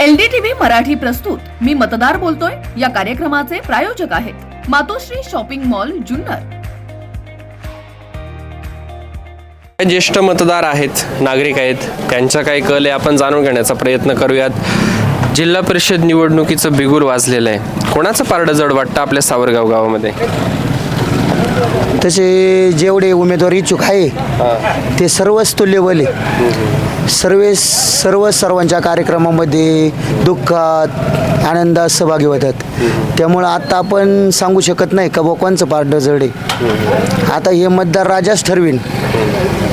LDTV Marathi प्रस्तुत. मी मतदार बोलतोय. या कार्यक्रमाचे प्रायोजक आहेत मातोश्री शॉपिंग मॉल जुन्नर. ज्येष्ठ मतदार आहेत नागरिक आहेत त्यांचा काही कल आहे. आपण जाणून घेण्याचा प्रयत्न करूयात. जिल्हा परिषद निवडणुकीचं बिगुल वाजलेलं आहे. कोणाचं पारडं जड वाटतं आपल्या सावरगाव गावामध्ये? तसे जेवढे उमेदवार इच्छुक आहे ते सर्वच तुल्यबल आहे. सर्वे सर्व सर्वांच्या कार्यक्रमामध्ये दुःखात आनंदात सहभागी होतात. त्यामुळं आता आपण सांगू शकत नाही का बुवा कोणचं पारडं जड आहे. आता हे मतदार राजाच ठरवीन.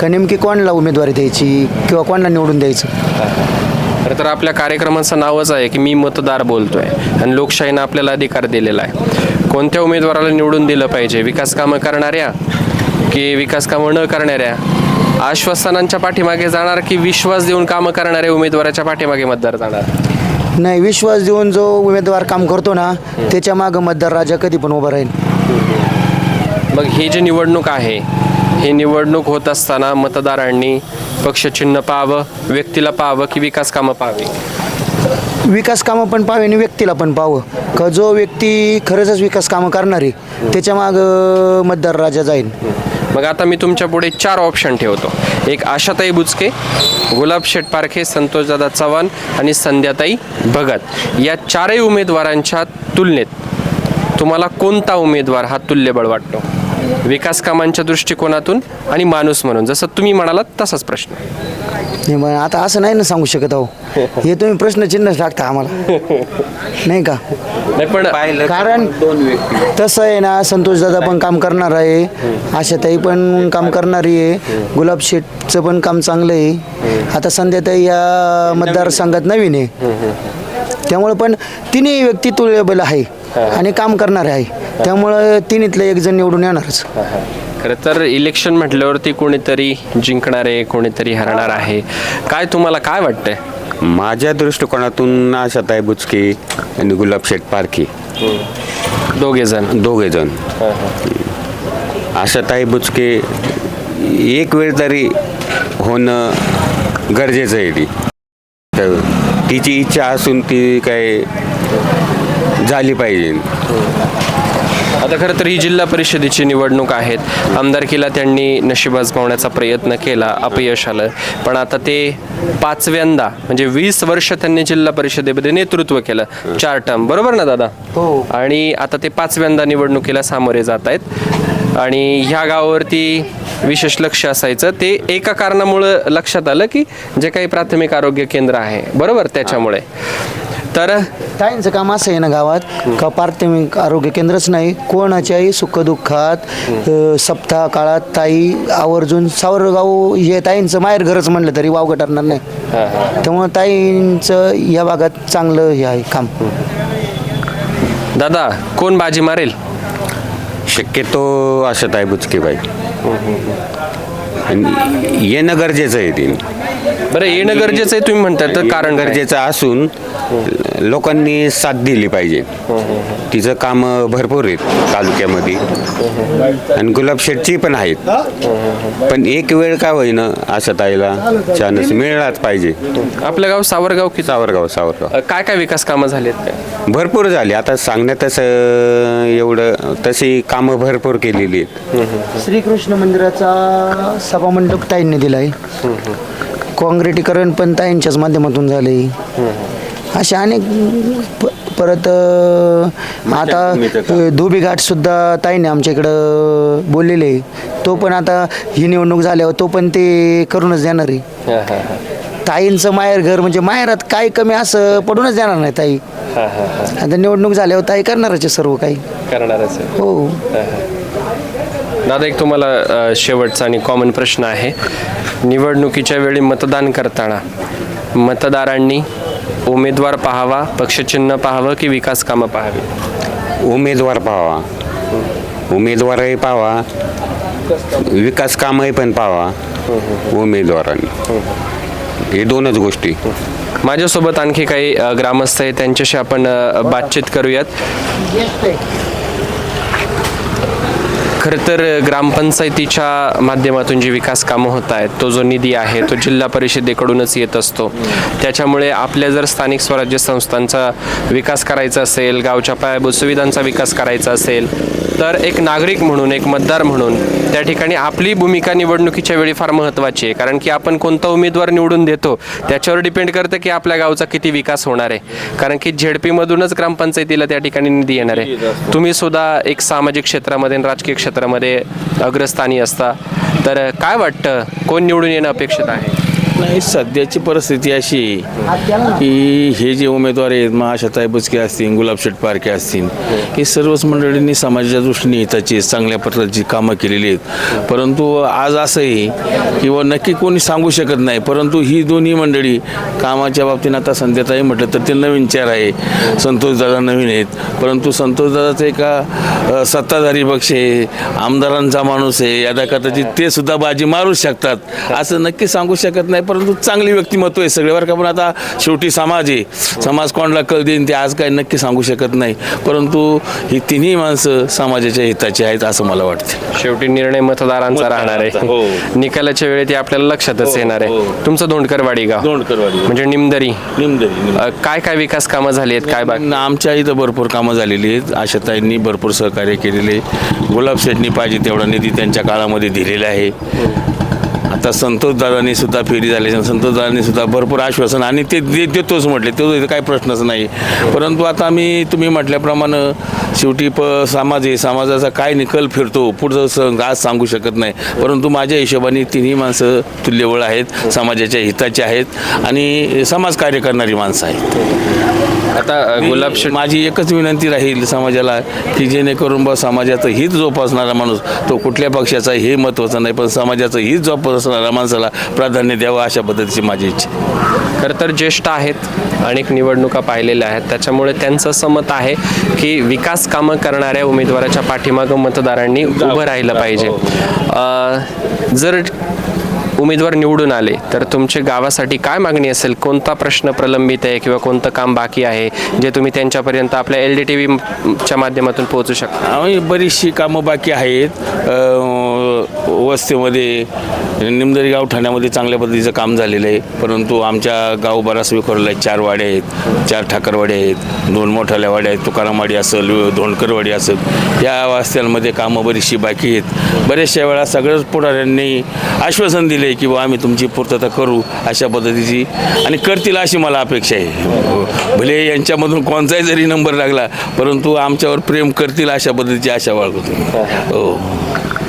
का नेमकी कोणाला उमेदवारी द्यायची किंवा कोणाला निवडून द्यायचं? खरं तर आपल्या कार्यक्रमाचं नावच आहे की मी मतदार बोलतोय आणि लोकशाहीनं आपल्याला अधिकार दिलेला आहे. कोणत्या उमेदवाराला निवडून दिलं पाहिजे? विकास कामं करणाऱ्या की विकास कामं न करणाऱ्या? आश्वासनांच्या पाठीमागे जाणार की विश्वास देऊन कामं करणाऱ्या उमेदवाराच्या पाठीमागे मतदार जाणार? नाही विश्वास देऊन जो उमेदवार काम करतो ना त्याच्या मागं मतदार राजा कधी पण उभा राहील. मग ही जी निवडणूक आहे ही निवडणूक होत असताना मतदारांनी पक्षचिन्ह पाहावं व्यक्तीला पाहावं की विकास कामं पाहावी? विकास कामं पण पाहावे आणि व्यक्तीला पण पाहावं. का जो व्यक्ती खरंच विकास कामं करणार आहे त्याच्या मागं मतदार राजा जाईल मग आता मी तुमच्यापुढे चार ऑप्शन ठेवतो. एक आशाताई बुचके गुलाब शेठ पारखे संतोषदादा चव्हाण आणि संध्याताई भगत. या चारही उमेदवारांच्या तुलनेत तुम्हाला कोणता उमेदवार हा तुल्यबळ वाटतो? विकास कामांच्या दृष्टिकोनातून आणि माणूस म्हणून. जसं तुम्ही म्हणालात तसाच प्रश्न. नाही मग आता असं नाही ना सांगू शकत आहो हे तुम्ही प्रश्नचिन्ह टाकता आम्हाला. नाही का? नाही पण कारण तसं आहे ना संतोष दादा पण काम करणार आहे. आशाताई पण काम करणारी आहे. गुलाब शेठचं पण काम चांगलं आहे. आता संध्याताई या मतदारसंघात नवीन आहे. त्यामुळे पण तिन्ही व्यक्ती तुल्यबल आहे. आणि काम करणारे आहे. त्यामुळं तिन्हीतलं एक जण निवडून येणारच. खरं तर इलेक्शन म्हटल्यावरती कोणीतरी जिंकणार आहे कोणीतरी हरणार आहे. काय तुम्हाला काय वाटतंय? माझ्या दृष्टिकोनातून आशाताई बुचके आणि गुलाब शेठ पारखे. दोघे जण. दोघे जण. आशाताई बुचके एक वेळ तरी होणं गरजेचं आहे ती. तर तिची इच्छा असून ती काय झाली पाहिजे. आता खरं तर ही जिल्हा परिषदेची निवडणूक आहेत. आमदारकीला त्यांनी नशीब आजमावण्याचा प्रयत्न केला अपयश आलं. पण आता ते पाचव्यांदा म्हणजे वीस वर्ष त्यांनी जिल्हा परिषदेमध्ये नेतृत्व केलं. चार टर्म. बरोबर ना दादा? हो. आणि आता ते पाचव्यांदा निवडणुकीला सामोरे जात आहेत. आणि ह्या गावावरती विशेष लक्ष असायचं. ते एका कारणामुळं लक्षात आलं की जे काही प्राथमिक आरोग्य केंद्र आहे. बरोबर? त्याच्यामुळे. तर ताईंचं काम असं आहे ना गावात का प्राथमिक आरोग्य केंद्रच नाही कोणाच्याही सुखदुःखात अ, सप्ताह काळात ताई आवर्जून सावरगाव हे ताईंचं माहेर घरच म्हणलं तरी वावगं ठरणार नाही. त्यामुळं ताईंचं या भागात चांगलं हे आहे काम. दादा कोण बाजी मारेल? शक्यतो आशाताई बुचके बाई आणि येणं गरजेचं आहे ती बरं येणं गरजेचं आहे तुम्ही म्हणताय तर कारण गरजेचं गरजेचं असून लोकांनी साथ दिली पाहिजे. तिचं काम भरपूर आहेत तालुक्यामध्ये. आणि गुलाब शेटची पण आहेत. पण एक वेळ का होईना असं ताईला चान्स मिळालाच पाहिजे. आपलं गाव सावरगाव की? सावरगाव सावरगाव. काय काय विकास कामं झालेत? काय भरपूर झाले. आता सांगण्यातच अं, एवढं तशी कामं भरपूर केलेली आहेत. श्रीकृष्ण मंदिराचा सभामंडप ताईंनी दिला आहे काँक्रिटीकरण पण ताईंच्याच माध्यमातून झाले असे अनेक प- परत अ, आता धोबी घाट सुद्धा ताईने आमच्या इकडं बोललेले. आहे तो पण आता ही निवडणूक झाल्यावर तो पण ते करूनच देणार आहे. ताईंचं माहेर घर म्हणजे माहेरात काय कमी असं पडूनच देणार नाही ताई. आता निवडणूक झाल्यावर ताई करणारच आहे सर्व काही. करणारच आहे. हो. दादा एक तुम्हाला अ, शेवटचा आणि कॉमन प्रश्न आहे. निवडणुकीच्या वेळी मतदान करताना मतदारांनी उमेदवार पाहावा पक्षचिन्ह पाहावं की विकास कामं पाहावी? उमेदवार पाहावा. उमेदवारही पाहावा. विकास कामही पण पाहावा. उमेदवारांनी. हे दोनच गोष्टी. माझ्यासोबत आणखी काही अ, ग्रामस्थ आहेत त्यांच्याशी आपण अ, बातचीत करूयात. खरं तर ग्रामपंचायतीच्या माध्यमातून जी विकास कामं होत आहेत तो जो निधी आहे तो जिल्हा परिषदेकडूनच येत असतो. त्याच्यामुळे आपल्या जर स्थानिक स्वराज्य संस्थांचा विकास करायचा असेल गावच्या पायाभूत सुविधांचा विकास करायचा असेल तर एक नागरिक म्हणून एक मतदार म्हणून त्या ठिकाणी आपली भूमिका निवडणुकीच्या वेळी फार महत्त्वाची आहे. कारण की आपण कोणता उमेदवार निवडून देतो त्याच्यावर डिपेंड करतं की आपल्या गावचा किती विकास होणार आहे. कारण की झेडपीमधूनच ग्रामपंचायतीला त्या ठिकाणी निधी येणार आहे. तुम्ही सुद्धा एक सामाजिक क्षेत्रामध्ये राजकीय क्षेत्रामध्ये अग्रस्थानी असता. तर काय वाटतं? कोण निवडून येणं अपेक्षित आहे? नाही सध्याची परिस्थिती अशी आहे की हे जे उमेदवार आहेत महाशाताई बुचके असतील गुलाबशेठ पारखे असतील हे सर्वच मंडळींनी समाजाच्या दृष्टीने हिताची चांगल्या प्रकारची कामं केलेली आहेत. परंतु आज असं आहे की व नक्की कोणी सांगू शकत नाही परंतु ही दोन्ही मंडळी कामाच्या बाबतीनं आता संध्याताई म्हटलं तर ते नवीन चेहरा आहे. संतोषदादा नवीन आहेत. परंतु संतोषदादाचं एका सत्ताधारी पक्ष आहे आमदारांचा माणूस आहे या ते सुद्धा बाजी मारू शकतात असं नक्की सांगू शकत नाही परंतु चांगली व्यक्तिमत्व आहे सगळे. बरं का पण आता शेवटी समाज आहे. समाज कोणाला कल देईन ते आज काय नक्की सांगू शकत नाही. परंतु ही तिन्ही माणसं समाजाच्या हिताची आहेत असं मला वाटतं. शेवटी निर्णय मतदारांचा राहणार मतदारांचा, हो. आहे निकालाच्या वेळी ते आपल्याला लक्षातच येणार आहे. हो. तुमचं धोंडकरवाडी गाव. दोंडकरवाडी. म्हणजे निमदरी. निमदरी काय काय विकास कामं झाली आहेत? काय बाकी? आमच्या इथं भरपूर कामं झालेली आहेत. आशाताईंनी भरपूर सहकार्य केलेले गुलाब शेठनी पाहिजे तेवढा निधी त्यांच्या काळामध्ये दिलेला आहे. आता संतोषदादांनी सुद्धा फेरी झाली. संतोषदादांनी सुद्धा भरपूर आश्वासन आणि ते दे- देतोच म्हटले. तो इथं काही प्रश्नच नाही. परंतु आता आम्ही तुम्ही म्हटल्याप्रमाणे शेवटी प समाज आहे. समाजाचा काय निकल फिरतो पुढचं आज सांगू शकत नाही. परंतु माझ्या हिशोबाने तिन्ही माणसं तुल्यबळ आहेत समाजाच्या हिताचे आहेत आणि समाजकार्य करणारी माणसं आहेत. आता अ, गुलाब शेट माझी एकच विनंती राहील समाजाला की जेणेकरून बा समाजाचं हित जोपासणारा माणूस तो कुठल्या पक्षाचा हे महत्त्वाचं नाही पण समाजाचं हित जोपासणाऱ्या माणसाला प्राधान्य द्यावं अशा पद्धतीची माझी इच्छा आहे. खरं तर ज्येष्ठ आहेत अनेक निवडणुका पाहिलेल्या आहेत त्याच्यामुळे त्यांचं असं मत आहे की विकास कामं करणाऱ्या उमेदवाराच्या पाठीमागं मतदारांनी उभं राहिलं पाहिजे अ, जर उमेदवार निवडून आले तर तुमचे गावासाठी काय मागणी असेल? कोणता प्रश्न प्रलंबित आहे किंवा कोणतं काम बाकी आहे जे तुम्ही त्यांच्यापर्यंत आपल्या एल डी टी व्हीच्या माध्यमातून पोहोचू शकता? बरीचशी कामं बाकी आहेत. वस्तीमध्ये निमदरी गाव ठाण्यामध्ये चांगल्या पद्धतीचं काम झालेलं आहे. परंतु आमच्या गाव बराच विखरला आहे. चार वाडे आहेत चार ठाकरवाडे आहेत दोन मोठाल्या वाड्या आहेत तुकारामवाडी असेल धोंडकरवाडी असेल. या वास्त्यांमध्ये कामं बरीचशी बाकी आहेत. बऱ्याचशा वेळा सगळ्याच पुढाऱ्यांनी आश्वासन दिले की बा आम्ही तुमची पूर्तता करू अशा पद्धतीची. आणि करतील अशी मला अपेक्षा आहे. भले यांच्यामधून कोणताही जरी नंबर लागला परंतु आमच्यावर प्रेम करतील अशा पद्धतीची आशा बाळगतो. हो.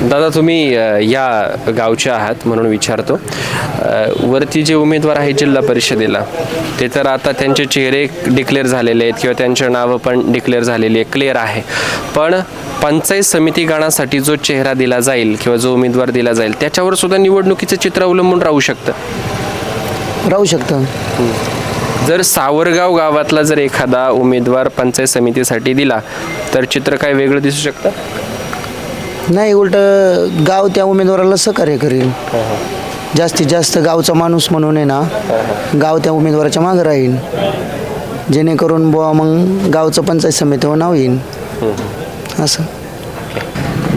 दादा तुम्ही या गावचे आहात म्हणून विचारतो. वरती जे उमेदवार आहेत जिल्हा परिषदेला ते तर आता त्यांचे चेहरे डिक्लेअर झालेले आहेत किंवा त्यांच्या नावं पण डिक्लेअर झालेली आहे क्लिअर आहे. पण पंचायत समिती गणासाठी जो चेहरा दिला जाईल किंवा जो उमेदवार दिला जाईल त्याच्यावर सुद्धा निवडणुकीचं चित्र अवलंबून राहू शकतं? राहू शकतं. जर सावरगाव गावातला जर एखादा उमेदवार पंचायत समितीसाठी दिला तर चित्र काय वेगळं दिसू शकतं? नाही उलट गाव त्या उमेदवाराला सहकार्य करेल. जास्तीत जास्त गावचा माणूस म्हणून आहे ना गाव त्या उमेदवाराच्या मागं राहील. जेणेकरून बुवा मग गावचं पंचायत समितीवर नाव येईल असं.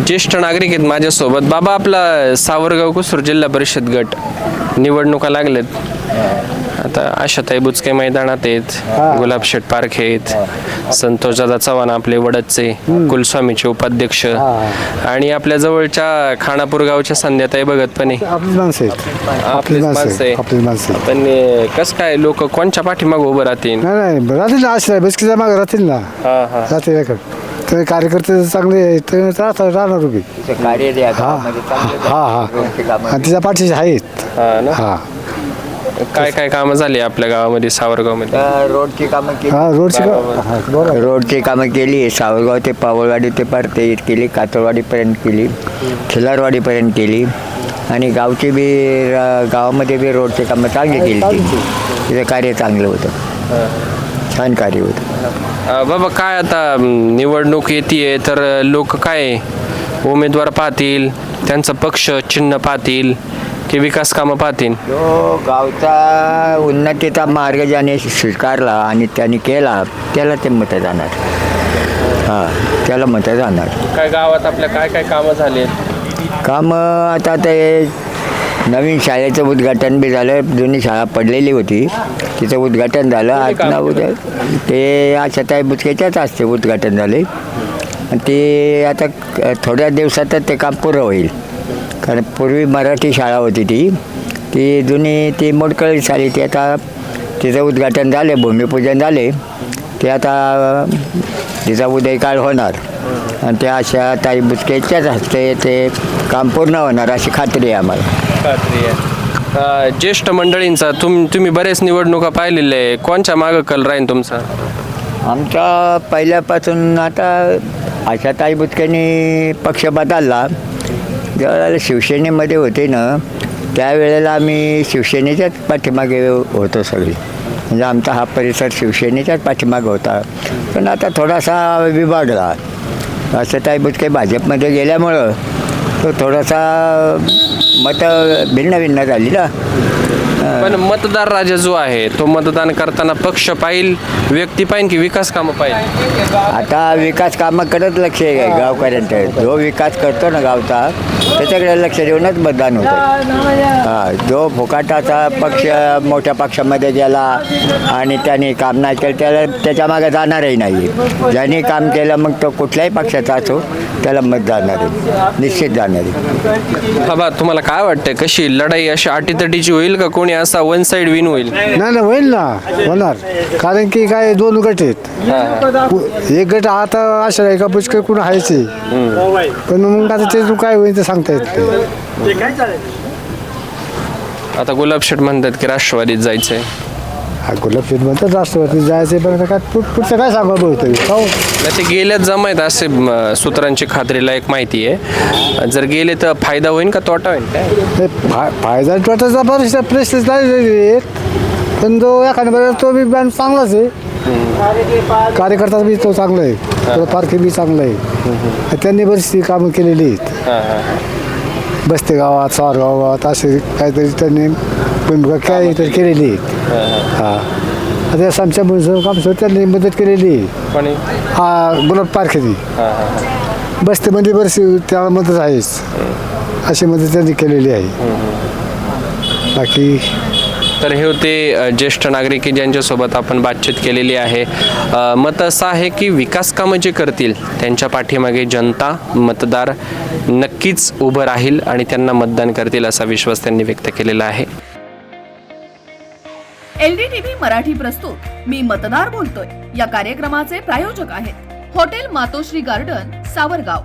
ज्येष्ठ नागरिक आहेत माझ्यासोबत. बाबा आपला सावरगाव कुसूर जिल्हा परिषद गट निवडणुका लागलेत. आता आशाताई बुचके मैदानात आहेत. गुलाब शेठ पारखे आहेत. संतोष दादा चव्हाण आपले वडदचे कुलस्वामीचे उपाध्यक्ष. आणि आपल्या जवळच्या खानापूर गावच्या संध्याताई भगत पण आहे. आपलीच माणसं आहे. पण अं, कसं काय लोक कोणच्या पाठीमाग उभं राहतील? नाही नाही राहतील ना आश्रय बसकीच्या मागे राहतील ना. हा हा. राहतील तर कार्यकर्ते चांगले आहेत, राहतात राहणार उभी. हा. हा हा. आणि तिच्या पाठीशी आहेत. हा ना? हा. काय काय कामं झाली आपल्या गावामध्ये सावरगावमध्ये? रोडची कामं केली. हा रोडची का- हा, बरोबर रोडची कामं केली सावरगाव ते पावळवाडी ते पार ते केली कातरवाडीपर्यंत केली खिलारवाडीपर्यंत केली. आणि गावची बी रा- गावामध्ये बी रोडची कामं चांगली केली ती तिचं कार्य चांगलं होतं. छान कार्य होतं. अ, बाबा काय आता म, निवडणूक येते तर लोक काय उमेदवार पाहतील त्यांचा पक्ष चिन्ह पाहतील? की विकास कामं पाहतील? जो गावचा उन्नतीचा मार्ग ज्याने स्वीकारला आणि त्याने केला त्याला ते मतं जाणार. हां त्याला मतं जाणार. काय गावात आपल्या काय काय कामं झाली? काम आता ते नवीन शाळेचं उद्घाटन बी झालं जुनी शाळा पडलेली होती. तिचं उद्घाटन झालं आज ना उद्या ते आशाताई बुचकेच्याच असते उद्घाटन झाले. आणि ते आता थोड्या दिवसातच ते काम पुरं होईल. कारण पूर्वी मराठी शाळा होती ती. ती जुनी ती मोडकळी झाली ती आता तिचं उद्घाटन झाले भूमिपूजन झाले ते आता तिचा उदयकाळ होणार. आणि त्या अशा ताई बुचकेच्याच हस्ते ते काम पूर्ण होणार अशी खात्री आहे आम्हाला. खात्री आहे. अ, ज्येष्ठ मंडळींचा तुम तुम्ही बरेच निवडणुका पाहिलेल्या आहे. कोणच्या मागं कल राहील तुमचा? आमचा पहिल्यापासून आता अशा ताई बुचकेने पक्ष बदलला. ज्यावेळेला शिवसेनेमध्ये होते ना त्यावेळेला आम्ही शिवसेनेच्याच पाठीमागे होतो सगळे. म्हणजे आमचा हा परिसर शिवसेनेच्याच पाठीमागे होता. पण आता थोडासा विभागला. असं काही बुचके भाजपमध्ये गेल्यामुळं तो थोडासा मतं भिन्न भिन्न झाली ना. पण मतदार राजा जो आहे तो मतदान करताना पक्ष पाहिल व्यक्ती पाहिल की विकास कामं पाहिल? आता विकास कामाकडेच लक्ष आहे गावकऱ्यांचं. जो विकास करतो ना गावचा त्याच्याकडे लक्ष देऊनच मतदान होतं. हा जो फुकाटाचा पक्ष मोठ्या पक्षामध्ये गेला आणि त्याने काम नाही केलं त्याला त्याच्यामागे जाणारही नाही. ज्याने काम केलं मग तो कुठल्याही पक्षाचा असो त्याला मत जाणार निश्चित जाणार. आहे बाबा तुम्हाला काय वाटतं कशी? लढाई अशी अटीतटीची होईल का कोणी? असा वन साइड विन होईल? नाही ना होईल ना. होणार. कारण की काय दोन गट आहेत. एक गट आता अशा आहे का पुष्कळ कुण आहेच आहे. पण मग आता ते तू काय होईल ते सांगता येत नाही. आता गुलाब शेठ म्हणतात की राष्ट्रवादीत जायचंय. हा गुलाबशेठ म्हणतात राष्ट्रवादी जायचे पण आता काय पु- पुढचं काय सांगा बहुतेक हो नाही ते गेल्यात जमायत असे म, सूत्रांची खात्रीला एक माहिती आहे. जर गेले तर फायदा होईल का तोटा होईल काय? ते फा- फायदा तोटाचा बरेचसा प्रश्न नाही पण जो एखाद्या तो बी बँड चांगलाच आहे. कार्यकर्ता बी तो चांगला आहे तो पारखी बी चांगला आहे. त्यांनी बरीचशी कामं केलेली आहेत. बस्ते गावात सार गावात असे काहीतरी त्यांनी भूमिका काहीतरी केलेली. आहेत हा. आता समच्या काम त्यांनी मदत केलेली. आहे कोणी? हा गुलाब पारखेनी. बस्तीमध्ये बरीचशी त्या मदत आहेच. अशी मदत त्यांनी केलेली आहे. बाकी तर हे होते ज्येष्ठ नागरिक की ज्यांच्यासोबत आपण बातचीत केलेली आहे. मत असं आहे की विकास कामं जे करतील त्यांच्या पाठीमागे जनता मतदार नक्कीच उभं राहील आणि त्यांना मतदान करतील असा विश्वास त्यांनी व्यक्त केलेला आहे. एलडीटीव्ही मराठी प्रस्तुत. मी मतदार बोलतोय. या कार्यक्रमाचे प्रायोजक आहेत. Hotel Matoshri garden Savargaon.